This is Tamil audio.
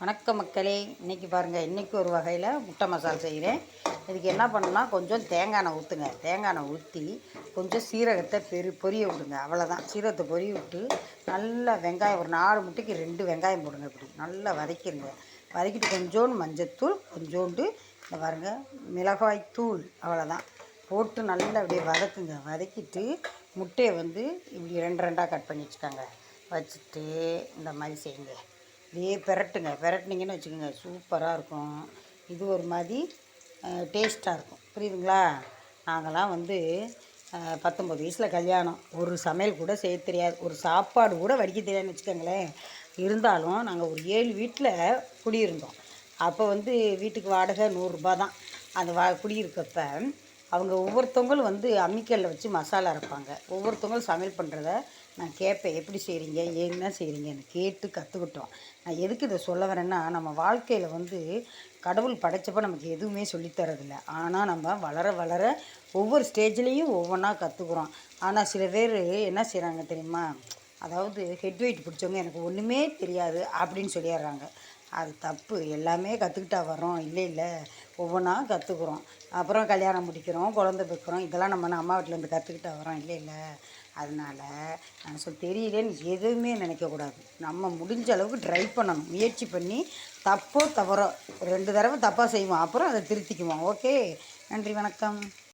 வணக்கம் மக்களே. இன்றைக்கி பாருங்கள் இன்றைக்கி ஒரு வகையில் முட்டை மசாலா செய்கிறேன் இதுக்கு என்ன பண்ணணும்னா கொஞ்சம் தேங்காய் எண்ணெய் ஊற்றுங்க தேங்காய் எண்ணெய் ஊற்றி கொஞ்சம் சீரகத்தை பெரு பொரிய விடுங்க. அவ்வளோதான் சீரகத்தை பொரிய விட்டு நல்லா வெங்காயம் ஒரு நாலு முட்டைக்கு ரெண்டு வெங்காயம் போடுங்க இப்படி. நல்லா வதக்கிடுங்க வதக்கிட்டு கொஞ்சோண்டு மஞ்சத்தூள் கொஞ்சோண்டு இந்த பாருங்க மிளகாய் தூள் அவ்வளோதான் போட்டு நல்லா அப்படியே வதக்குங்க. வதக்கிட்டு முட்டையை வந்து இப்படி ரெண்டு ரெண்டாக கட் பண்ணி வச்சுக்கோங்க. வச்சுட்டு இந்த மாதிரி செய்யுங்க. அப்படியே பெரட்டுங்க பெரட்டினீங்கன்னு வச்சுக்கோங்க. சூப்பராக இருக்கும். இது ஒரு மாதிரி டேஸ்ட்டாக இருக்கும். புரியுதுங்களா? நாங்கள்லாம் வந்து பத்தொம்பது வயசில் கல்யாணம். ஒரு சமையல் கூட செய்ய தெரியாது. ஒரு சாப்பாடு கூட வடிக்க தெரியாதுன்னு வச்சுக்கோங்களேன். இருந்தாலும் நாங்கள் ஒரு ஏழு வீட்டில் குடியிருந்தோம். அப்போ வந்து வீட்டுக்கு வாடகை நூறுரூபா தான். அந்த வா குடியிருக்கப்போ அவங்க ஒவ்வொருத்தவங்களும் வந்து அம்மிக்கல்ல வச்சு மசாலா அரைப்பாங்க. ஒவ்வொருத்தவங்களும் சமையல் பண்ணுறத நான் கேட்பேன். எப்படி செய்கிறீங்க என்ன செய்கிறீங்கன்னு கேட்டு கற்றுக்கிட்டோம் நான் எதுக்கு இதை சொல்ல வரேன்னா நம்ம வாழ்க்கையில் வந்து கடவுள் படைச்சப்போ நமக்கு எதுவுமே சொல்லித் தரதில்ல. ஆனால் நம்ம வளர வளர ஒவ்வொரு ஸ்டேஜ்லேயும் ஒவ்வொன்றா கற்றுக்குறோம் ஆனால் சில பேர் என்ன செய்கிறாங்க தெரியுமா? அதாவது ஹெட் வெயிட் பிடிச்சவங்க எனக்கு ஒன்றுமே தெரியாது அப்படின்னு சொல்லிடுறாங்க. அது தப்பு. எல்லாமே கற்றுக்கிட்டா வரோம் இல்லை இல்லை. ஒவ்வொன்றா கற்றுக்குறோம் அப்புறம் கல்யாணம் முடிக்கிறோம் குழந்தை பெக்கிறோம். இதெல்லாம் நம்ம அம்மா வீட்டிலேருந்து கற்றுக்கிட்டா வரோம் இல்லை இல்லை. அதனால் நான் சொல் தெரியலேன்னு எதுவுமே நினைக்கக்கூடாது. நம்ம முடிஞ்ச அளவுக்கு ட்ரை பண்ணணும். முயற்சி பண்ணி தப்போ தவறோ ரெண்டு தடவை தப்பாக செய்வோம். அப்புறம் அதை திருத்திக்குவோம். ஓகே நன்றி வணக்கம்.